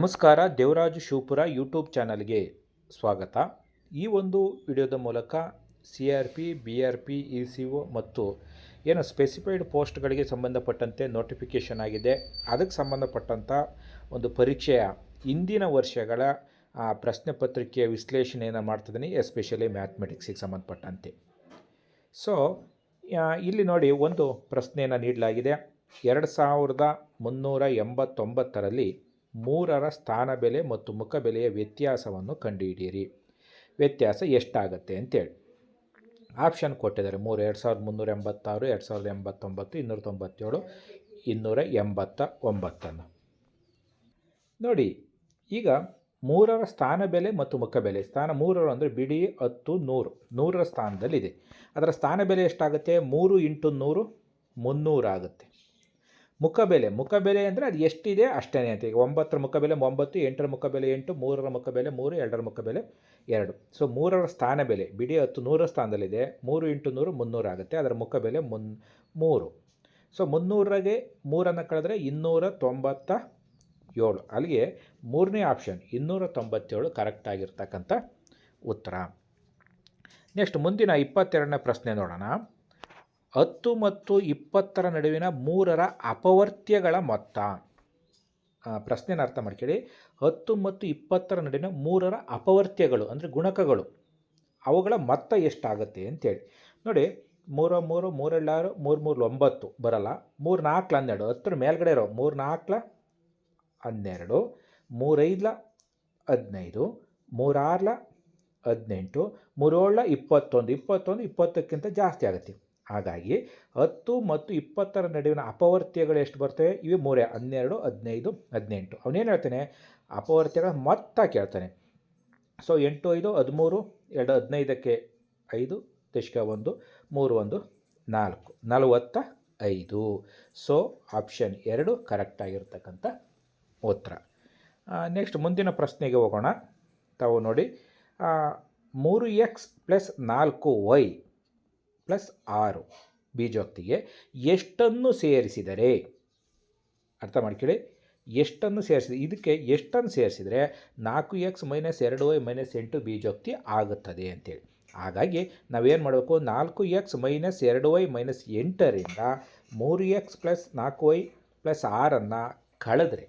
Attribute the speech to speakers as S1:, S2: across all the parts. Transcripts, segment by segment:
S1: ನಮಸ್ಕಾರ ದೇವರಾಜು ಶಿವಪುರ ಯೂಟ್ಯೂಬ್ ಚಾನಲ್ಗೆ ಸ್ವಾಗತ ಈ ಒಂದು ವಿಡಿಯೋದ ಮೂಲಕ C R P B R P E C O ಮತ್ತು ಏನು ಸ್ಪೆಸಿಫೈಡ್ ಪೋಸ್ಟ್ಗಳಿಗೆ ಸಂಬಂಧಪಟ್ಟಂತೆ ನೋಟಿಫಿಕೇಷನ್ ಆಗಿದೆ ಅದಕ್ಕೆ ಸಂಬಂಧಪಟ್ಟಂಥ ಒಂದು ಪರೀಕ್ಷೆಯ ಹಿಂದಿನ ವರ್ಷಗಳ ಪ್ರಶ್ನೆ ಪತ್ರಿಕೆಯ ವಿಶ್ಲೇಷಣೆಯನ್ನು ಮಾಡ್ತಿದ್ದೀನಿ ಎಸ್ಪೆಷಲಿ ಮ್ಯಾಥಮೆಟಿಕ್ಸಿಗೆ ಸಂಬಂಧಪಟ್ಟಂತೆ ಸೊ ಇಲ್ಲಿ ನೋಡಿ ಒಂದು ಪ್ರಶ್ನೆಯನ್ನು ನೀಡಲಾಗಿದೆ ಎರಡು ಸಾವಿರದ ಮುನ್ನೂರ ಎಂಬತ್ತೊಂಬತ್ತರಲ್ಲಿ ಮೂರರ ಸ್ಥಾನ ಬೆಲೆ ಮತ್ತು ಮುಖಬೆಲೆಯ ವ್ಯತ್ಯಾಸವನ್ನು ಕಂಡುಹಿಡಿಯಿರಿ ವ್ಯತ್ಯಾಸ ಎಷ್ಟಾಗತ್ತೆ ಅಂತೇಳಿ ಆಪ್ಷನ್ ಕೊಟ್ಟಿದ್ದಾರೆ ಮೂರು ಎರಡು ಸಾವಿರದ ಮುನ್ನೂರ ಎಂಬತ್ತಾರು ಎರಡು ಸಾವಿರದ ಎಂಬತ್ತೊಂಬತ್ತು ಇನ್ನೂರ ತೊಂಬತ್ತೇಳು ಇನ್ನೂರ ಎಂಬತ್ತ ಒಂಬತ್ತನ್ನು ನೋಡಿ ಈಗ ಮೂರರ ಸ್ಥಾನ ಬೆಲೆ ಮತ್ತು ಮುಖಬೆಲೆ ಸ್ಥಾನ ಮೂರರು ಅಂದರೆ ಬಿಡಿ ಹತ್ತು ನೂರು ನೂರರ ಸ್ಥಾನದಲ್ಲಿದೆ ಅದರ ಸ್ಥಾನ ಬೆಲೆ ಎಷ್ಟಾಗುತ್ತೆ ಮೂರು ಇಂಟು ನೂರು ಮುನ್ನೂರಾಗುತ್ತೆ ಮುಖಬೆಲೆ ಮುಖಬೆಲೆ ಅಂದರೆ ಅದು ಎಷ್ಟಿದೆ ಅಷ್ಟೇ ಅಂತ ಈಗ ಒಂಬತ್ತರ ಮುಖಬೆಲೆ ಒಂಬತ್ತು ಎಂಟರ ಮುಖಬೆಲೆ ಎಂಟು ಮೂರರ ಮುಖಬೆಲೆ ಮೂರು ಎರಡರ ಮುಖಬೆಲೆ ಎರಡು ಸೊ ಮೂರರ ಸ್ಥಾನ ಬೆಲೆ ಬಿಡಿ ಹತ್ತು ನೂರ ಸ್ಥಾನದಲ್ಲಿದೆ ಮೂರು ಇಂಟು ನೂರು ಮುನ್ನೂರಾಗುತ್ತೆ ಅದರ ಮುಖಬೆಲೆ ಮುನ್ ಮೂರು ಸೊ ಮುನ್ನೂರಾಗೆ ಮೂರನ್ನು ಕಳೆದ್ರೆ ಇನ್ನೂರ ತೊಂಬತ್ತ ಏಳು ಅಲ್ಲಿಗೆ ಮೂರನೇ ಆಪ್ಷನ್ ಇನ್ನೂರ ತೊಂಬತ್ತೇಳು ಕರೆಕ್ಟಾಗಿರ್ತಕ್ಕಂಥ ಉತ್ತರ ನೆಕ್ಸ್ಟ್ ಮುಂದಿನ ಇಪ್ಪತ್ತೆರಡನೇ ಪ್ರಶ್ನೆ ನೋಡೋಣ ಹತ್ತು ಮತ್ತು ಇಪ್ಪತ್ತರ ನಡುವಿನ ಮೂರರ ಅಪವರ್ತ್ಯಗಳ ಮೊತ್ತ ಪ್ರಶ್ನೆನ ಅರ್ಥ ಮಾಡ್ಕೊಳ್ಳಿ ಹತ್ತು ಮತ್ತು ಇಪ್ಪತ್ತರ ನಡುವಿನ ಮೂರರ ಅಪವರ್ತ್ಯಗಳು ಅಂದರೆ ಗುಣಕಗಳು ಅವುಗಳ ಮೊತ್ತ ಎಷ್ಟಾಗುತ್ತೆ ಅಂತೇಳಿ ನೋಡಿ ಮೂರು ಮೂರು ಮೂರೆರಡು ಮೂರು ಮೂರು ಒಂಬತ್ತು ಬರಲ್ಲ ಮೂರು ನಾಲ್ಕು ಹನ್ನೆರಡು ಹತ್ತರ ಮೇಲ್ಗಡೆ ಇರೋ ಮೂರು ನಾಲ್ಕು ಹನ್ನೆರಡು ಮೂರೈದ್ಲ ಹದಿನೈದು ಮೂರಾರ್ಲ ಹದಿನೆಂಟು ಮೂರೇಳ ಇಪ್ಪತ್ತೊಂದು ಇಪ್ಪತ್ತೊಂದು ಇಪ್ಪತ್ತಕ್ಕಿಂತ ಜಾಸ್ತಿ ಆಗುತ್ತೆ ಹಾಗಾಗಿ ಹತ್ತು ಮತ್ತು ಇಪ್ಪತ್ತರ ನಡುವಿನ ಅಪವರ್ತ್ಯಗಳು ಎಷ್ಟು ಬರ್ತವೆ ಇವೆ ಮೂರೇ ಹನ್ನೆರಡು ಹದಿನೈದು ಹದಿನೆಂಟು ಅವನೇನು ಹೇಳ್ತಾನೆ ಅಪವರ್ತಿಗಳ ಮೊತ್ತ ಕೇಳ್ತಾನೆ ಸೊ ಎಂಟು ಐದು ಹದಿಮೂರು ಎರಡು ಹದಿನೈದಕ್ಕೆ ಐದು ದಶಕ ಒಂದು ಮೂರು ಒಂದು ನಾಲ್ಕು ನಲವತ್ತ ಐದು ಸೊ ಆಪ್ಷನ್ ಎರಡು ಕರೆಕ್ಟಾಗಿರ್ತಕ್ಕಂಥ ಉತ್ತರ ನೆಕ್ಸ್ಟ್ ಮುಂದಿನ ಪ್ರಶ್ನೆಗೆ ಹೋಗೋಣ ತಾವು ನೋಡಿ ಮೂರು ಎಕ್ಸ್ ಪ್ಲಸ್ ನಾಲ್ಕು ವೈ ಪ್ಲಸ್ ಆರು ಬೀಜೋಕ್ತಿಗೆ ಎಷ್ಟನ್ನು ಸೇರಿಸಿದರೆ ಅರ್ಥ ಮಾಡ್ಕೊಳ್ಳಿ ಎಷ್ಟನ್ನು ಸೇರಿಸಿದೆ ಇದಕ್ಕೆ ಎಷ್ಟನ್ನು ಸೇರಿಸಿದರೆ ನಾಲ್ಕು ಎಕ್ಸ್ ಮೈನಸ್ ಎರಡು ವೈ ಮೈನಸ್ ಎಂಟು ಬೀಜೋಕ್ತಿ ಆಗುತ್ತದೆ ಅಂತೇಳಿ ಹಾಗಾಗಿ ನಾವೇನು ಮಾಡಬೇಕು ನಾಲ್ಕು ಎಕ್ಸ್ ಮೈನಸ್ ಎರಡು ವೈ ಮೈನಸ್ ಎಂಟರಿಂದ ಮೂರು ಎಕ್ಸ್ ಪ್ಲಸ್ ನಾಲ್ಕು ವೈ ಪ್ಲಸ್ ಆರನ್ನು ಕಳೆದ್ರೆ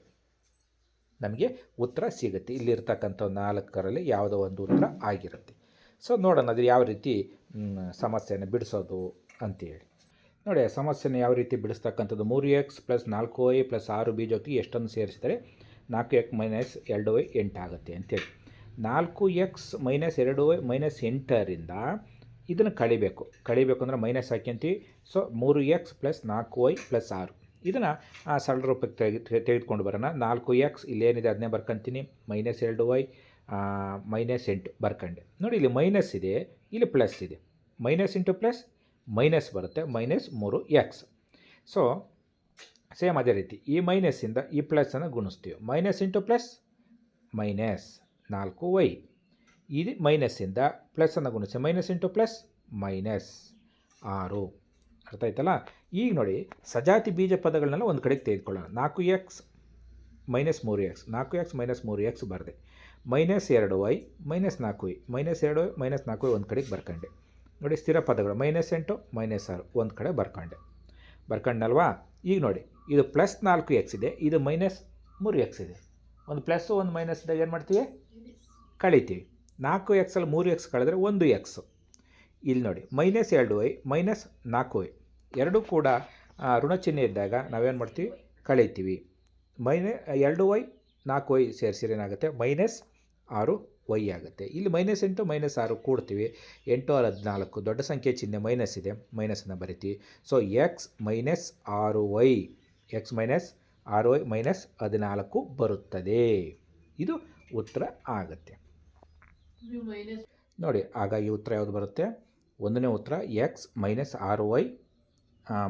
S1: ನಮಗೆ ಉತ್ತರ ಸಿಗುತ್ತೆ ಇಲ್ಲಿರ್ತಕ್ಕಂಥ ನಾಲ್ಕರಲ್ಲಿ ಯಾವುದೋ ಒಂದು ಉತ್ತರ ಆಗಿರುತ್ತೆ ಸೊ ನೋಡೋಣ ಅದು ಯಾವ ರೀತಿ ಸಮಸ್ಯೆನ ಬಿಡಿಸೋದು ಅಂತೇಳಿ ನೋಡಿ ಸಮಸ್ಯೆನ ಯಾವ ರೀತಿ ಬಿಡಿಸ್ತಕ್ಕಂಥದ್ದು ಮೂರು ಎಕ್ಸ್ ಪ್ಲಸ್ ನಾಲ್ಕು ವೈ ಪ್ಲಸ್ ಆರು ಬಿ ಜೊತೆಗೆ ಎಷ್ಟನ್ನು ಸೇರಿಸಿದರೆ ನಾಲ್ಕು ಎಕ್ ಮೈನಸ್ ಎರಡು ವೈ ಎಂಟು ಆಗುತ್ತೆ ಅಂತೇಳಿ ನಾಲ್ಕು ಎಕ್ಸ್ ಮೈನಸ್ ಎರಡು ವೈ ಮೈನಸ್ ಎಂಟರಿಂದ ಇದನ್ನು ಕಳಿಬೇಕು ಕಳಿಬೇಕು ಅಂದರೆ ಮೈನಸ್ ಹಾಕ್ಯಂತೀವಿ ಸೊ ಮೂರು ಎಕ್ಸ್ ಪ್ಲಸ್ ನಾಲ್ಕು ವೈ ಪ್ಲಸ್ ಆರು ಇದನ್ನು ಸರಳ ರೂಪಕ್ಕೆ ತೆಗೆದು ತೆಗೆದುಕೊಂಡು ಬರೋಣ ನಾಲ್ಕು ಎಕ್ಸ್ ಇಲ್ಲೇನಿದೆ ಅದನ್ನೇ ಬರ್ಕೊಂತೀನಿ ಮೈನಸ್ ಎರಡು ವೈ ಮೈನಸ್ ಎಂಟು ಬರ್ಕಂಡೆ ನೋಡಿ ಇಲ್ಲಿ ಮೈನಸ್ ಇದೆ ಇಲ್ಲಿ ಪ್ಲಸ್ ಇದೆ ಮೈನಸ್ ಇಂಟು ಪ್ಲಸ್ ಮೈನಸ್ ಬರುತ್ತೆ ಮೈನಸ್ ಮೂರು ಎಕ್ಸ್ ಸೊ ಸೇಮ್ ಅದೇ ರೀತಿ ಈ ಮೈನಸ್ಸಿಂದ ಈ ಪ್ಲಸ್ಸನ್ನು ಗುಣಿಸ್ತೀವಿ ಮೈನಸ್ ಇಂಟು ಪ್ಲಸ್ ಮೈನಸ್ ನಾಲ್ಕು ವೈ ಇದು ಮೈನಸ್ಸಿಂದ ಪ್ಲಸ್ಸನ್ನು ಗುಣಿಸಿ ಮೈನಸ್ ಇಂಟು ಪ್ಲಸ್ ಮೈನಸ್ ಆರು ಅರ್ಥ ಆಯ್ತಲ್ಲ ಈಗ ನೋಡಿ ಸಜಾತಿ ಬೀಜ ಪದಗಳನ್ನೆಲ್ಲ ಒಂದು ಕಡೆಗೆ ತೆಗೆದುಕೊಳ್ಳೋಣ ನಾಲ್ಕು ಎಕ್ಸ್ ಮೈನಸ್ ಮೂರು ಎಕ್ಸ್ ನಾಲ್ಕು ಎಕ್ಸ್ ಮೈನಸ್ ಮೂರು ಎಕ್ಸ್ ಬರದೆ ಮೈನಸ್ ಎರಡು ವೈ ಮೈನಸ್ ನಾಲ್ಕು ವೈ ಮೈನಸ್ ಎರಡು ವೈ ಮೈನಸ್ ನಾಲ್ಕು ವೈ ಒಂದು ಕಡೆಗೆ ಬರ್ಕೊಂಡೆ ನೋಡಿ ಸ್ಥಿರ ಪದಗಳು ಮೈನಸ್ ಎಂಟು ಮೈನಸ್ ಆರು ಒಂದು ಕಡೆ ಬರ್ಕೊಂಡೆ ಬರ್ಕೊಂಡಲ್ವಾ ಈಗ ನೋಡಿ ಇದು ಪ್ಲಸ್ ನಾಲ್ಕು ಎಕ್ಸ್ ಇದೆ ಇದು ಮೈನಸ್ ಮೂರು ಎಕ್ಸ್ ಇದೆ ಒಂದು ಪ್ಲಸ್ಸು ಒಂದು ಮೈನಸ್ ಇದ್ದಾಗ ಏನು ಮಾಡ್ತೀವಿ ಕಳೀತೀವಿ ನಾಲ್ಕು ಎಕ್ಸಲ್ಲಿ ಮೂರು ಎಕ್ಸ್ ಕಳೆದ್ರೆ ಒಂದು ಎಕ್ಸು ಇಲ್ಲಿ ನೋಡಿ ಮೈನಸ್ ಎರಡು ವೈ ಮೈನಸ್ ನಾಲ್ಕು ವೈ ಎರಡೂ ಕೂಡ ಋಣ ಚಿಹ್ನೆ ಇದ್ದಾಗ ನಾವೇನು ಮಾಡ್ತೀವಿ ಕಳೀತೀವಿ ಮೈನ ಎರಡು ವೈ ನಾಲ್ಕು ವೈ ಸೇರಿಸಿರೇನಾಗುತ್ತೆ ಮೈನಸ್ ಆರು ವೈ ಆಗುತ್ತೆ ಇಲ್ಲಿ ಮೈನಸ್ ಎಂಟು ಮೈನಸ್ ಆರು ಕೂಡ್ತೀವಿ ಎಂಟು ಆರು ಹದಿನಾಲ್ಕು ದೊಡ್ಡ ಸಂಖ್ಯೆ ಚಿಹ್ನೆ ಮೈನಸ್ ಇದೆ ಮೈನಸನ್ನು ಬರಿತೀವಿ ಸೊ ಎಕ್ಸ್ ಮೈನಸ್ ಆರು ವೈ ಎಕ್ಸ್ ಮೈನಸ್ ಆರು ವೈ ಮೈನಸ್ ಹದಿನಾಲ್ಕು ಬರುತ್ತದೆ ಇದು ಉತ್ತರ ಆಗುತ್ತೆ ನೋಡಿ ಆಗ ಈ ಉತ್ತರ ಯಾವುದು ಬರುತ್ತೆ ಒಂದನೇ ಉತ್ತರ ಎಕ್ಸ್ ಮೈನಸ್ ಆರು ವೈ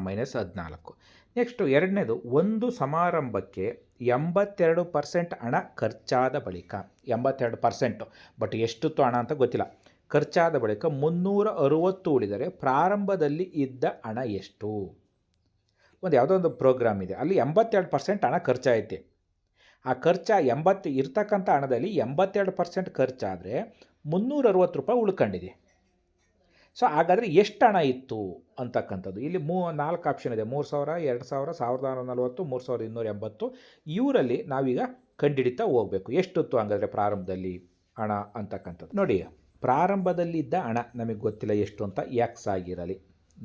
S1: ಮೈನಸ್ ಹದಿನಾಲ್ಕು ನೆಕ್ಸ್ಟು ಎರಡನೇದು ಒಂದು ಸಮಾರಂಭಕ್ಕೆ ಎಂಬತ್ತೆರಡು ಪರ್ಸೆಂಟ್ ಹಣ ಖರ್ಚಾದ ಬಳಿಕ ಎಂಬತ್ತೆರಡು ಪರ್ಸೆಂಟು ಬಟ್ ಎಷ್ಟೊತ್ತು ಹಣ ಅಂತ ಗೊತ್ತಿಲ್ಲ ಖರ್ಚಾದ ಬಳಿಕ ಮುನ್ನೂರ ಅರುವತ್ತು ಉಳಿದರೆ ಪ್ರಾರಂಭದಲ್ಲಿ ಇದ್ದ ಹಣ ಎಷ್ಟು ಒಂದು ಯಾವುದೋ ಒಂದು ಪ್ರೋಗ್ರಾಮ್ ಇದೆ ಅಲ್ಲಿ ಎಂಬತ್ತೆರಡು ಪರ್ಸೆಂಟ್ ಹಣ ಖರ್ಚಾಯಿತೆ ಆ ಖರ್ಚ ಎಂಬತ್ತು ಇರ್ತಕ್ಕಂಥ ಹಣದಲ್ಲಿ ಎಂಬತ್ತೆರಡು ಪರ್ಸೆಂಟ್ ಖರ್ಚಾದರೆ ಮುನ್ನೂರ ಅರುವತ್ತು ರೂಪಾಯಿ ಉಳ್ಕೊಂಡಿದೆ ಸೊ ಹಾಗಾದರೆ ಎಷ್ಟು ಹಣ ಇತ್ತು ಅಂತಕ್ಕಂಥದ್ದು ಇಲ್ಲಿ ಮೂ ನಾಲ್ಕು ಆಪ್ಷನ್ ಇದೆ ಮೂರು ಸಾವಿರ ಎರಡು ಸಾವಿರ ಸಾವಿರದ ಆರು ನಲ್ವತ್ತು ಮೂರು ಸಾವಿರದ ಇನ್ನೂರ ಎಂಬತ್ತು ಇವರಲ್ಲಿ ನಾವೀಗ ಕಂಡಿಡಿತಾ ಹೋಗಬೇಕು ಎಷ್ಟೊತ್ತು ಹಂಗಾದರೆ ಪ್ರಾರಂಭದಲ್ಲಿ ಹಣ ಅಂತಕ್ಕಂಥದ್ದು ನೋಡಿ ಪ್ರಾರಂಭದಲ್ಲಿದ್ದ ಹಣ ನಮಗೆ ಗೊತ್ತಿಲ್ಲ ಎಷ್ಟು ಅಂತ ಎಕ್ಸ್ ಆಗಿರಲಿ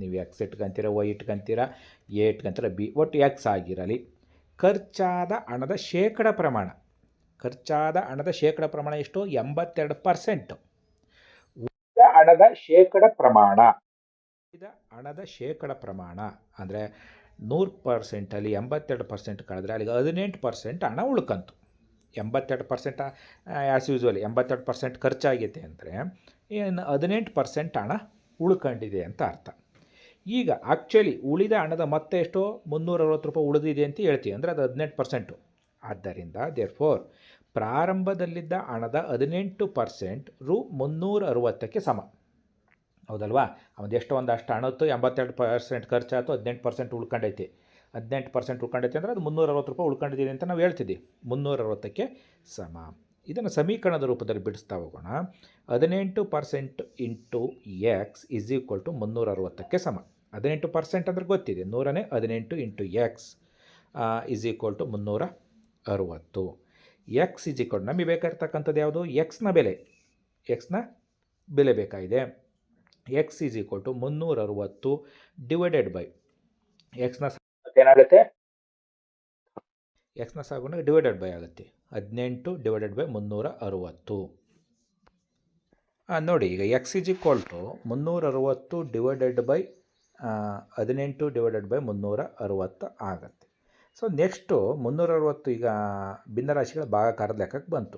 S1: ನೀವು ಎಕ್ಸ್ ಇಟ್ಕೊಂತೀರ ವೈ ಇಟ್ಕೊಂತೀರ ಎ ಇಟ್ಕೊಂತೀರ ಬಿ ಒಟ್ಟು ಎಕ್ಸ್ ಆಗಿರಲಿ ಖರ್ಚಾದ ಹಣದ ಶೇಕಡ ಪ್ರಮಾಣ ಖರ್ಚಾದ ಹಣದ ಶೇಕಡ ಪ್ರಮಾಣ ಎಷ್ಟು ಎಂಬತ್ತೆರಡು ಪರ್ಸೆಂಟು ಹಣದ ಶೇಕಡ ಪ್ರಮಾಣ ಉಳಿದ ಹಣದ ಶೇಕಡ ಪ್ರಮಾಣ ಅಂದರೆ ನೂರು ಪರ್ಸೆಂಟಲ್ಲಿ ಎಂಬತ್ತೆರಡು ಪರ್ಸೆಂಟ್ ಕಳೆದ್ರೆ ಅಲ್ಲಿಗೆ ಹದಿನೆಂಟು ಪರ್ಸೆಂಟ್ ಹಣ ಉಳ್ಕಂತು ಎಂಬತ್ತೆರಡು ಪರ್ಸೆಂಟ್ ಆ್ಯಸ್ ಯೂಸ್ವಲಿ ಎಂಬತ್ತೆರಡು ಪರ್ಸೆಂಟ್ ಖರ್ಚಾಗಿದೆ ಅಂದರೆ ಏನು ಹದಿನೆಂಟು ಪರ್ಸೆಂಟ್ ಹಣ ಉಳ್ಕೊಂಡಿದೆ ಅಂತ ಅರ್ಥ ಈಗ ಆ್ಯಕ್ಚುಲಿ ಉಳಿದ ಹಣದ ಮತ್ತೆ ಎಷ್ಟೋ ಮುನ್ನೂರ ಅರವತ್ತು ರೂಪಾಯಿ ಉಳಿದಿದೆ ಅಂತ ಹೇಳ್ತೀವಿ ಅಂದರೆ ಅದು ಹದಿನೆಂಟು ಪರ್ಸೆಂಟು ಆದ್ದರಿಂದ ದೇರ್ ಫೋರ್ ಪ್ರಾರಂಭದಲ್ಲಿದ್ದ ಹಣದ ಹದಿನೆಂಟು ಪರ್ಸೆಂಟ್ ರು ಮುನ್ನೂರ ಅರವತ್ತಕ್ಕೆ ಸಮ ಹೌದಲ್ವಾ ಅವನು ಒಂದು ಅಷ್ಟು ಹಣತ್ತು ಎಂಬತ್ತೆರಡು ಪರ್ಸೆಂಟ್ ಖರ್ಚಾಯಿತು ಹದಿನೆಂಟು ಪರ್ಸೆಂಟ್ ಉಳ್ಕೊಂಡೈತಿ ಹದಿನೆಂಟು ಪರ್ಸೆಂಟ್ ಉಳ್ಕೊಂಡೈತೆ ಅಂದರೆ ಅದು ಮುನ್ನೂರ ಅರವತ್ತು ರೂಪಾಯಿ ಉಳ್ಕೊಂಡಿದ್ದೀನಿ ಅಂತ ನಾವು ಹೇಳ್ತಿದ್ದೀವಿ ಮುನ್ನೂರ ಅರವತ್ತಕ್ಕೆ ಸಮ ಇದನ್ನು ಸಮೀಕರಣದ ರೂಪದಲ್ಲಿ ಬಿಡಿಸ್ತಾ ಹೋಗೋಣ ಹದಿನೆಂಟು percent into X is equal to ಮುನ್ನೂರ ಅರವತ್ತಕ್ಕೆ ಸಮ ಹದಿನೆಂಟು ಪರ್ಸೆಂಟ್ ಅಂದರೆ ಗೊತ್ತಿದೆ ನೂರನೇ ಹದಿನೆಂಟು into X is equal to ಮುನ್ನೂರ ಅರುವತ್ತು ಎಕ್ಸ್ ಜಿ ಕೊಟ್ಟು ನಮಗೆ ಬೇಕಾಗಿರ್ತಕ್ಕಂಥದ್ದು ಯಾವುದು ಎಕ್ಸ್ನ ಬೆಲೆ ಎಕ್ಸ್ನ ಬೆಲೆ ಬೇಕಾಗಿದೆ ಎಕ್ಸ್ ಸಿ ಈಕ್ವಲ್ ಟು ಮುನ್ನೂರ ಅರವತ್ತು ಡಿವೈಡೆಡ್ ಬೈ ಎಕ್ಸ್ನ ಏನಾಗುತ್ತೆ ಎಕ್ಸ್ನ ಸಾಗುಣ ಡಿವೈಡೆಡ್ ಬೈ ಆಗುತ್ತೆ ಹದಿನೆಂಟು ಡಿವೈಡೆಡ್ ಬೈ ಮುನ್ನೂರ ಅರವತ್ತು ನೋಡಿ ಈಗ ಎಕ್ಸ್ ಸಿ ಈಕ್ವಲ್ ಟು ಮುನ್ನೂರ ಅರವತ್ತು ಡಿವೈಡೆಡ್ ಬೈ ಹದಿನೆಂಟು ಡಿವೈಡೆಡ್ ಬೈ ಮುನ್ನೂರ ಅರವತ್ತು ಆಗುತ್ತೆ ಸೊ ನೆಕ್ಸ್ಟು ಮುನ್ನೂರ ಅರವತ್ತು ಈಗ ಭಿನ್ನರಾಶಿಗಳ ಭಾಗಾಕಾರದ ಲೆಕ್ಕಕ್ಕೆ ಬಂತು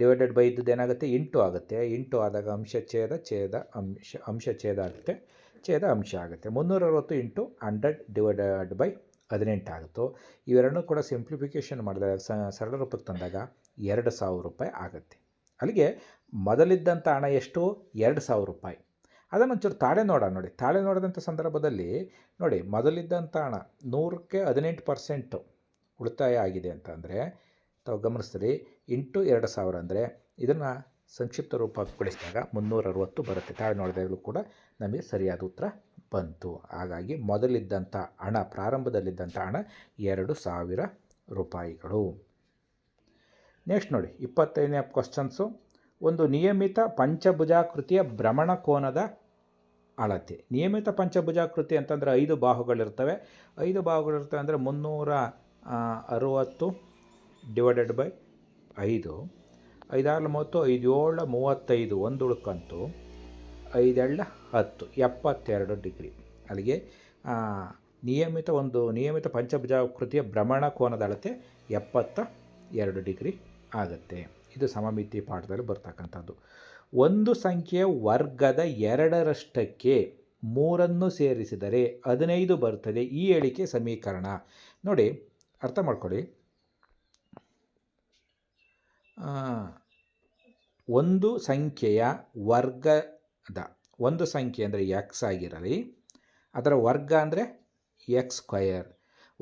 S1: ಡಿವೈಡೆಡ್ ಬೈ ಇದ್ದದ್ದು ಏನಾಗುತ್ತೆ ಇಂಟು ಆಗುತ್ತೆ ಇಂಟು ಆದಾಗ ಅಂಶ ಛೇದ ಛೇದ ಅಂಶ ಅಂಶ ಛೇದ ಆಗುತ್ತೆ ಛೇದ ಅಂಶ ಆಗುತ್ತೆ ಮುನ್ನೂರ ಅರವತ್ತು ಇಂಟು ಹಂಡ್ರೆಡ್ ಡಿವೈಡೆಡ್ ಬೈ ಹದಿನೆಂಟು ಆಗುತ್ತೋ ಇವೆರಡೂ ಕೂಡ ಸಿಂಪ್ಲಿಫಿಕೇಷನ್ ಮಾಡಿದಾಗ ಸರಳ ರೂಪಕ್ಕೆ ತಂದಾಗ ಎರಡು ಸಾವಿರ ರೂಪಾಯಿ ಆಗುತ್ತೆ ಅಲ್ಲಿಗೆ ಮೊದಲಿದ್ದಂಥ ಹಣ ಎಷ್ಟು ಎರಡು ಸಾವಿರ ರೂಪಾಯಿ ಒಂಚೂರು ತಾಳೆ ನೋಡ ನೋಡಿ ತಾಳೆ ನೋಡಿದಂಥ ಸಂದರ್ಭದಲ್ಲಿ ನೋಡಿ ಮೊದಲಿದ್ದಂಥ ಹಣ ನೂರಕ್ಕೆ ಹದಿನೆಂಟು ಪರ್ಸೆಂಟು ಉಳಿತಾಯ ಆಗಿದೆ ಅಂತ ಅಂದರೆ ತಾವು ಗಮನಿಸ್ತೀರಿ ಎಂಟು ಎರಡು ಸಾವಿರ ಅಂದರೆ ಇದನ್ನು ಸಂಕ್ಷಿಪ್ತ ರೂಪಗೊಳಿಸಿದಾಗ ಮುನ್ನೂರ ಅರವತ್ತು ಬರುತ್ತೆ ತಾಳೆ ನೋಡಿದಾಗಲೂ ಕೂಡ ನಮಗೆ ಸರಿಯಾದ ಉತ್ತರ ಬಂತು ಹಾಗಾಗಿ ಮೊದಲಿದ್ದಂಥ ಹಣ ಪ್ರಾರಂಭದಲ್ಲಿದ್ದಂಥ ಹಣ ಎರಡು ಸಾವಿರ ರೂಪಾಯಿಗಳು ನೆಕ್ಸ್ಟ್ ನೋಡಿ ಇಪ್ಪತ್ತೈದನೇ ಕ್ವಶನ್ಸು ಒಂದು ನಿಯಮಿತ ಪಂಚಭುಜಾಕೃತಿಯ ಭ್ರಮಣ ಕೋನದ ಅಳತೆ ನಿಯಮಿತ ಪಂಚಭುಜಾಕೃತಿ ಅಂತಂದರೆ ಐದು ಬಾಹುಗಳಿರ್ತವೆ ಐದು ಬಾಹುಗಳಿರ್ತವೆ ಅಂದರೆ ಮುನ್ನೂರ ಅರುವತ್ತು ಡಿವೈಡೆಡ್ ಬೈ ಐದು ಐದಾರು ಮೂವತ್ತು ಐದು ಏಳು ಮೂವತ್ತೈದು ಒಂದು ಉಳ್ಕಂತು ಐದೇಳ ಹತ್ತು ಎಪ್ಪತ್ತೆರಡು ಡಿಗ್ರಿ ಅಲ್ಲಿಗೆ ನಿಯಮಿತ ಒಂದು ನಿಯಮಿತ ಪಂಚಭುಜಾಕೃತಿಯ ಭ್ರಮಣ ಕೋನದ ಅಳತೆ ಎಪ್ಪತ್ತ ಎರಡು ಡಿಗ್ರಿ ಆಗುತ್ತೆ ಇದು ಸಮಮಿತಿ ಪಾಠದಲ್ಲಿ ಬರ್ತಕ್ಕಂಥದ್ದು ಒಂದು ಸಂಖ್ಯೆಯ ವರ್ಗದ ಎರಡರಷ್ಟಕ್ಕೆ ಮೂರನ್ನು ಸೇರಿಸಿದರೆ ಹದಿನೈದು ಬರ್ತದೆ ಈ ಹೇಳಿಕೆ ಸಮೀಕರಣ ನೋಡಿ ಅರ್ಥ ಮಾಡ್ಕೊಳ್ಳಿ ಒಂದು ಸಂಖ್ಯೆಯ ವರ್ಗದ ಒಂದು ಸಂಖ್ಯೆ ಅಂದರೆ ಎಕ್ಸ್ ಆಗಿರಲಿ ಅದರ ವರ್ಗ ಅಂದರೆ ಎಕ್ಸ್ ಸ್ಕ್ವಯರ್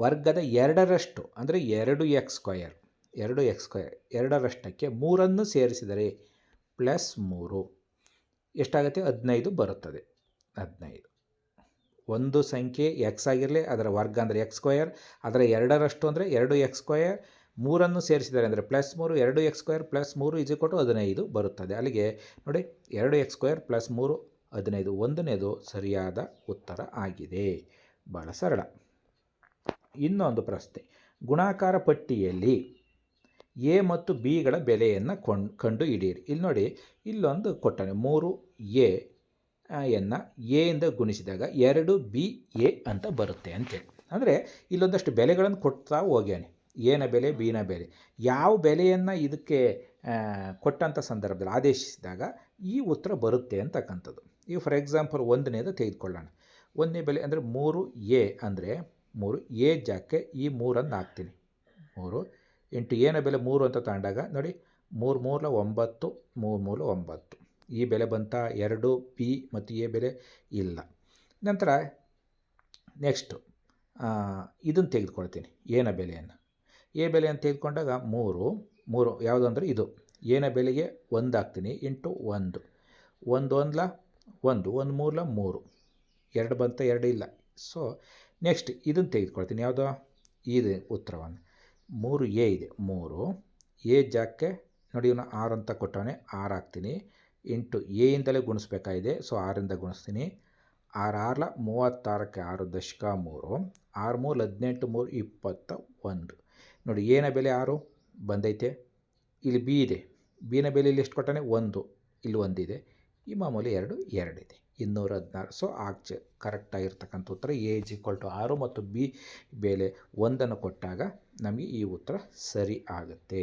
S1: ವರ್ಗದ ಎರಡರಷ್ಟು ಅಂದರೆ ಎರಡು ಎಕ್ಸ್ ಸ್ಕ್ವಯರ್ ಎರಡು ಎಕ್ಸ್ ಸ್ಕ್ವಯರ್ ಎರಡರಷ್ಟಕ್ಕೆ ಮೂರನ್ನು ಸೇರಿಸಿದರೆ ಪ್ಲಸ್ ಮೂರು ಎಷ್ಟಾಗುತ್ತೆ ಹದಿನೈದು ಬರುತ್ತದೆ ಹದಿನೈದು ಒಂದು ಸಂಖ್ಯೆ ಎಕ್ಸ್ ಆಗಿರಲಿ ಅದರ ವರ್ಗ ಅಂದರೆ ಎಕ್ಸ್ ಸ್ಕ್ವಯರ್ ಅದರ ಎರಡರಷ್ಟು ಅಂದರೆ ಎರಡು ಎಕ್ಸ್ ಸ್ಕ್ವಯರ್ ಮೂರನ್ನು ಸೇರಿಸಿದ್ದಾರೆ ಅಂದರೆ ಪ್ಲಸ್ ಮೂರು ಎರಡು ಎಕ್ಸ್ ಸ್ಕ್ವಯರ್ ಪ್ಲಸ್ ಮೂರು ಇಜು ಕೊಟ್ಟು ಹದಿನೈದು ಬರುತ್ತದೆ ಅಲ್ಲಿಗೆ ನೋಡಿ ಎರಡು ಎಕ್ಸ್ ಸ್ಕ್ವಯರ್ ಪ್ಲಸ್ ಮೂರು ಹದಿನೈದು ಒಂದನೇದು ಸರಿಯಾದ ಉತ್ತರ ಆಗಿದೆ ಭಾಳ ಸರಳ ಇನ್ನೊಂದು ಪ್ರಶ್ನೆ ಗುಣಾಕಾರ ಪಟ್ಟಿಯಲ್ಲಿ ಎ ಮತ್ತು ಬಿಗಳ ಬೆಲೆಯನ್ನು ಕೊಂಡು ಕಂಡು ಹಿಡಿಯಿರಿ ಇಲ್ಲಿ ನೋಡಿ ಇಲ್ಲೊಂದು ಕೊಟ್ಟಣೆ ಮೂರು ಎ ಎನ್ನು ಎಯಿಂದ ಗುಣಿಸಿದಾಗ ಎರಡು ಬಿ ಎ ಅಂತ ಬರುತ್ತೆ ಅಂತೇಳಿ ಅಂದರೆ ಇಲ್ಲೊಂದಷ್ಟು ಬೆಲೆಗಳನ್ನು ಕೊಡ್ತಾ ಹೋಗ್ಯಾನೆ ಎನ ಬೆಲೆ ಬಿನ ಬೆಲೆ ಯಾವ ಬೆಲೆಯನ್ನು ಇದಕ್ಕೆ ಕೊಟ್ಟಂಥ ಸಂದರ್ಭದಲ್ಲಿ ಆದೇಶಿಸಿದಾಗ ಈ ಉತ್ತರ ಬರುತ್ತೆ ಅಂತಕ್ಕಂಥದ್ದು ಈ ಫಾರ್ ಎಕ್ಸಾಂಪಲ್ ಒಂದನೇದು ತೆಗೆದುಕೊಳ್ಳೋಣ ಒಂದನೇ ಬೆಲೆ ಅಂದರೆ ಮೂರು ಎ ಅಂದರೆ ಮೂರು ಎ ಜಾಕ್ಕೆ ಈ ಮೂರನ್ನು ಹಾಕ್ತೀನಿ ಮೂರು ಎಂಟು ಏನ ಬೆಲೆ ಮೂರು ಅಂತ ತಗೊಂಡಾಗ ನೋಡಿ ಮೂರು ಮೂರಲ ಒಂಬತ್ತು ಮೂರು ಮೂಲ ಒಂಬತ್ತು ಈ ಬೆಲೆ ಬಂತ ಎರಡು ಪಿ ಮತ್ತು ಎ ಬೆಲೆ ಇಲ್ಲ ನಂತರ ನೆಕ್ಸ್ಟು ಇದನ್ನು ತೆಗೆದುಕೊಳ್ತೀನಿ ಏನ ಬೆಲೆಯನ್ನು ಎ ಬೆಲೆಯನ್ನು ತೆಗೆದುಕೊಂಡಾಗ ಮೂರು ಮೂರು ಯಾವುದು ಅಂದರೆ ಇದು ಏನ ಬೆಲೆಗೆ ಒಂದು ಹಾಕ್ತೀನಿ ಇಂಟು ಒಂದು ಒಂದು ಒಂದ್ಲ ಒಂದು ಒಂದು ಮೂರಲ ಮೂರು ಎರಡು ಬಂತ ಎರಡು ಇಲ್ಲ ಸೊ ನೆಕ್ಸ್ಟ್ ಇದನ್ನು ತೆಗೆದುಕೊಳ್ತೀನಿ ಯಾವುದೋ ಇದು ಉತ್ತರವನ್ನು ಮೂರು ಎ ಇದೆ ಮೂರು ಎ ಜಾಕ್ಕೆ ನೋಡಿ ಇವನು ಆರು ಅಂತ ಕೊಟ್ಟವನೇ ಆರು ಹಾಕ್ತೀನಿ ಎಂಟು ಎಯಿಂದಲೇ ಗುಣಿಸ್ಬೇಕಾಗಿದೆ ಸೊ ಆರಿಂದ ಗುಣಿಸ್ತೀನಿ ಆರು ಆರ್ಲ ಮೂವತ್ತಾರಕ್ಕೆ ಆರು ದಶಕ ಮೂರು ಆರು ಮೂರು ಹದಿನೆಂಟು ಮೂರು ಇಪ್ಪತ್ತ ಒಂದು ನೋಡಿ ಏನ ಬೆಲೆ ಆರು ಬಂದೈತೆ ಇಲ್ಲಿ ಬಿ ಇದೆ ಬಿನ ಬೆಲೆ ಇಲ್ಲಿ ಎಷ್ಟು ಕೊಟ್ಟಾನೆ ಒಂದು ಇಲ್ಲಿ ಒಂದಿದೆ ಈ ಮಾಮೂಲಿ ಎರಡು ಎರಡಿದೆ ಇನ್ನೂರ ಹದಿನಾರು ಸೊ ಆಕ್ಚ ಕರೆಕ್ಟಾಗಿರ್ತಕ್ಕಂಥ ಉತ್ತರ ಎ ಇಸ್ ಈಕ್ವಲ್ ಟು ಆರು ಮತ್ತು ಬಿ ಬೆಲೆ ಒಂದನ್ನು ಕೊಟ್ಟಾಗ ನಮಗೆ ಈ ಉತ್ತರ ಸರಿ ಆಗುತ್ತೆ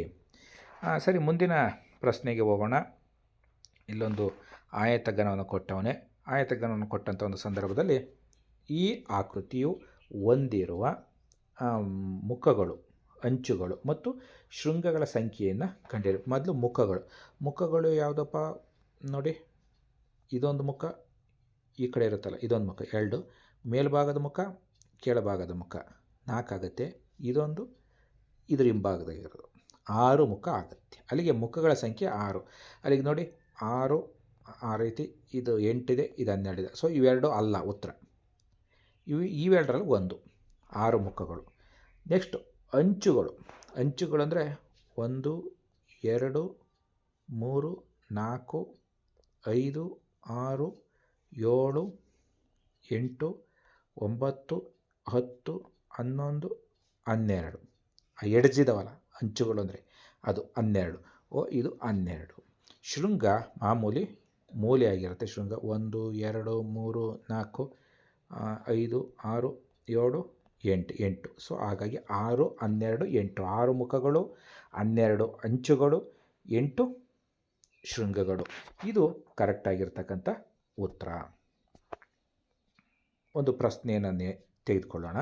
S1: ಸರಿ ಮುಂದಿನ ಪ್ರಶ್ನೆಗೆ ಹೋಗೋಣ ಇಲ್ಲೊಂದು ಆಯತಗನವನ್ನು ಕೊಟ್ಟವನೇ ಆಯತಗನವನ್ನು ಕೊಟ್ಟಂಥ ಒಂದು ಸಂದರ್ಭದಲ್ಲಿ ಈ ಆಕೃತಿಯು ಹೊಂದಿರುವ ಮುಖಗಳು ಅಂಚುಗಳು ಮತ್ತು ಶೃಂಗಗಳ ಸಂಖ್ಯೆಯನ್ನು ಕಂಡಿರು ಮೊದಲು ಮುಖಗಳು ಮುಖಗಳು ಯಾವುದಪ್ಪ ನೋಡಿ ಇದೊಂದು ಮುಖ ಈ ಕಡೆ ಇರುತ್ತಲ್ಲ ಇದೊಂದು ಮುಖ ಎರಡು ಮೇಲ್ಭಾಗದ ಮುಖ ಕೆಳಭಾಗದ ಮುಖ ನಾಲ್ಕಾಗತ್ತೆ ಇದೊಂದು ಇದ್ರ ಹಿಂಭಾಗದಾಗಿರೋದು ಆರು ಮುಖ ಆಗುತ್ತೆ ಅಲ್ಲಿಗೆ ಮುಖಗಳ ಸಂಖ್ಯೆ ಆರು ಅಲ್ಲಿಗೆ ನೋಡಿ ಆರು ಆ ರೀತಿ ಇದು ಎಂಟಿದೆ ಇದು ಹನ್ನೆರಡಿದೆ ಸೊ ಇವೆರಡು ಅಲ್ಲ ಉತ್ತರ ಇವು ಇವೆರಡರಲ್ಲಿ ಒಂದು ಆರು ಮುಖಗಳು ನೆಕ್ಸ್ಟ್ ಅಂಚುಗಳು ಅಂಚುಗಳಂದರೆ ಒಂದು ಎರಡು ಮೂರು ನಾಲ್ಕು ಐದು ಆರು ಏಳು ಎಂಟು ಒಂಬತ್ತು ಹತ್ತು ಹನ್ನೊಂದು ಹನ್ನೆರಡು ಆ ಅಂಚುಗಳು ಅಂದರೆ ಅದು ಹನ್ನೆರಡು ಓ ಇದು ಹನ್ನೆರಡು ಶೃಂಗ ಮಾಮೂಲಿ ಮೂಲೆ ಆಗಿರುತ್ತೆ ಶೃಂಗ ಒಂದು ಎರಡು ಮೂರು ನಾಲ್ಕು ಐದು ಆರು ಏಳು ಎಂಟು ಎಂಟು ಸೊ ಹಾಗಾಗಿ ಆರು ಹನ್ನೆರಡು ಎಂಟು ಆರು ಮುಖಗಳು ಹನ್ನೆರಡು ಅಂಚುಗಳು ಎಂಟು ಶೃಂಗಗಳು ಇದು ಕರೆಕ್ಟಾಗಿರ್ತಕ್ಕಂಥ ಉತ್ತರ ಒಂದು ಪ್ರಶ್ನೆಯನ್ನು ತೆಗೆದುಕೊಳ್ಳೋಣ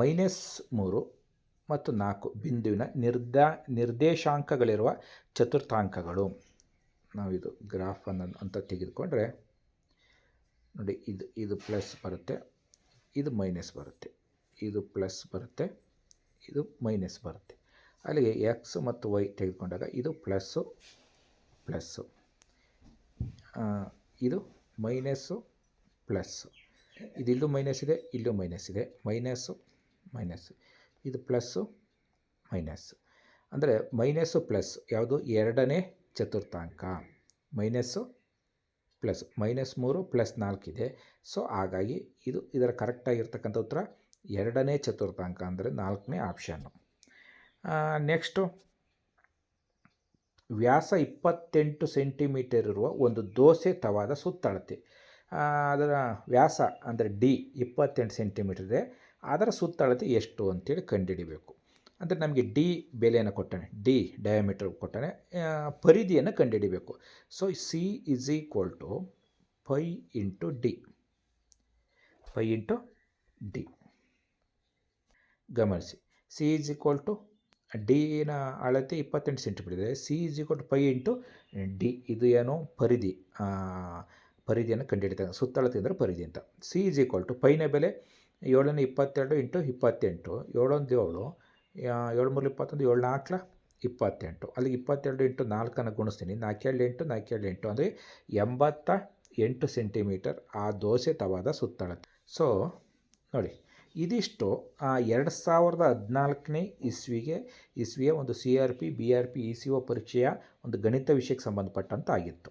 S1: ಮೈನಸ್ ಮೂರು ಮತ್ತು ನಾಲ್ಕು ಬಿಂದುವಿನ ನಿರ್ದ ನಿರ್ದೇಶಾಂಕಗಳಿರುವ ಚತುರ್ಥಾಂಕಗಳು ನಾವಿದು ಗ್ರಾಫನ್ನು ಅಂತ ತೆಗೆದುಕೊಂಡ್ರೆ ನೋಡಿ ಇದು ಇದು ಪ್ಲಸ್ ಬರುತ್ತೆ ಇದು ಮೈನಸ್ ಬರುತ್ತೆ ಇದು ಪ್ಲಸ್ ಬರುತ್ತೆ ಇದು ಮೈನಸ್ ಬರುತ್ತೆ ಅಲ್ಲಿಗೆ ಎಕ್ಸ್ ಮತ್ತು ವೈ ತೆಗೆದುಕೊಂಡಾಗ ಇದು ಪ್ಲಸ್ಸು ಪ್ಲಸ್ಸು ಇದು ಮೈನಸ್ಸು ಪ್ಲಸ್ಸು ಇದಿಲ್ಲೂ ಮೈನಸ್ ಇದೆ ಇಲ್ಲೂ ಮೈನಸ್ ಇದೆ ಮೈನಸ್ಸು ಮೈನಸ್ಸು ಇದು ಪ್ಲಸ್ಸು ಮೈನಸ್ಸು ಅಂದರೆ ಮೈನಸ್ಸು ಪ್ಲಸ್ ಯಾವುದು ಎರಡನೇ ಚತುರ್ಥಾಂಕ ಮೈನಸ್ಸು ಪ್ಲಸ್ ಮೈನಸ್ ಮೂರು ಪ್ಲಸ್ ಇದೆ ಸೊ ಹಾಗಾಗಿ ಇದು ಇದರ ಕರೆಕ್ಟಾಗಿರ್ತಕ್ಕಂಥ ಉತ್ತರ ಎರಡನೇ ಚತುರ್ಥಾಂಕ ಅಂದರೆ ನಾಲ್ಕನೇ ಆಪ್ಷನ್ನು ನೆಕ್ಸ್ಟು ವ್ಯಾಸ ಇಪ್ಪತ್ತೆಂಟು ಸೆಂಟಿಮೀಟರ್ ಇರುವ ಒಂದು ದೋಸೆ ತವಾದ ಸುತ್ತಳತೆ ಅದರ ವ್ಯಾಸ ಅಂದರೆ ಡಿ ಇಪ್ಪತ್ತೆಂಟು ಸೆಂಟಿಮೀಟರ್ ಇದೆ ಅದರ ಸುತ್ತಳತೆ ಎಷ್ಟು ಅಂತೇಳಿ ಕಂಡುಹಿಡಿಬೇಕು ಅಂದರೆ ನಮಗೆ ಡಿ ಬೆಲೆಯನ್ನು ಕೊಟ್ಟಾನೆ ಡಿ ಡಯಾಮೀಟರ್ ಕೊಟ್ಟಾನೆ ಪರಿಧಿಯನ್ನು ಕಂಡುಹಿಡಿಬೇಕು so C is equal to pi into D pi into D ಗಮನಿಸಿ ಸಿ ಇಸ್ ಈಕ್ವಲ್ ಟು ಡಿನ ಅಳತೆ ಇಪ್ಪತ್ತೆಂಟು ಸೆಂಟಿಮೀಟರ್ ಇದೆ C is equal to pi into D ಇದು ಏನು ಪರಿಧಿ ಪರಿಧಿಯನ್ನು ಕಂಡುಹಿಡಿತಾರೆ ಸುತ್ತಳತೆ ಅಂದರೆ ಪರಿಧಿ ಅಂತ ಸಿ ಇಸ್ ಈಕ್ವಲ್ ಟು ಪೈನ ಬೆಲೆ ಏಳನೇ ಇಪ್ಪತ್ತೆರಡು ಇಂಟು ಇಪ್ಪತ್ತೆಂಟು ಏಳೊಂದು ಏಳು ಏಳು ಮೂರು ಇಪ್ಪತ್ತೊಂದು ಏಳು ನಾಲ್ಕಲ ಇಪ್ಪತ್ತೆಂಟು ಅಲ್ಲಿಗೆ ಇಪ್ಪತ್ತೆರಡು ಇಂಟು ನಾಲ್ಕನ್ನು ಗುಣಿಸ್ತೀನಿ ನಾಲ್ಕೇಳು ಎಂಟು ನಾಲ್ಕೇಳು ಎಂಟು ಅಂದರೆ ಎಂಬತ್ತ ಎಂಟು ಸೆಂಟಿಮೀಟರ್ ಆ ದೋಸೆ ತವಾದ ಸುತ್ತಳತೆ ಸೊ ನೋಡಿ ಇದಿಷ್ಟು ಎರಡು ಸಾವಿರದ ಹದಿನಾಲ್ಕನೇ ಇಸ್ವಿಗೆ ಇಸ್ವಿಯ ಒಂದು C R P B R P E C O ಪರೀಕ್ಷೆಯ ಒಂದು ಗಣಿತ ವಿಷಯಕ್ಕೆ ಸಂಬಂಧಪಟ್ಟಂತಾಗಿತ್ತು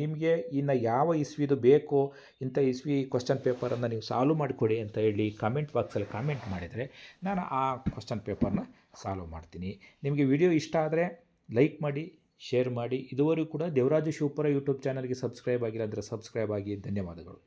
S1: ನಿಮಗೆ ಇನ್ನು ಯಾವ ಇಸ್ವಿದು ಬೇಕು ಇಂಥ ಇಸ್ವಿ ಕ್ವಶನ್ ಪೇಪರನ್ನು ನೀವು ಸಾಲ್ವ್ ಮಾಡಿಕೊಡಿ ಅಂತ ಹೇಳಿ ಕಮೆಂಟ್ ಬಾಕ್ಸಲ್ಲಿ ಕಾಮೆಂಟ್ ಮಾಡಿದರೆ ನಾನು ಆ ಕ್ವಶನ್ ಪೇಪರನ್ನ ಸಾಲ್ವ್ ಮಾಡ್ತೀನಿ ನಿಮಗೆ ವಿಡಿಯೋ ಇಷ್ಟ ಆದರೆ ಲೈಕ್ ಮಾಡಿ ಶೇರ್ ಮಾಡಿ ಇದುವರೆಗೂ ಕೂಡ ದೇವರಾಜು ಶಿವಪುರ ಯೂಟ್ಯೂಬ್ ಚಾನಲ್ಗೆ ಸಬ್ಸ್ಕ್ರೈಬ್ ಆಗಿಲ್ಲ ಅಂದರೆ ಸಬ್ಸ್ಕ್ರೈಬ್ ಆಗಿ ಧನ್ಯವಾದಗಳು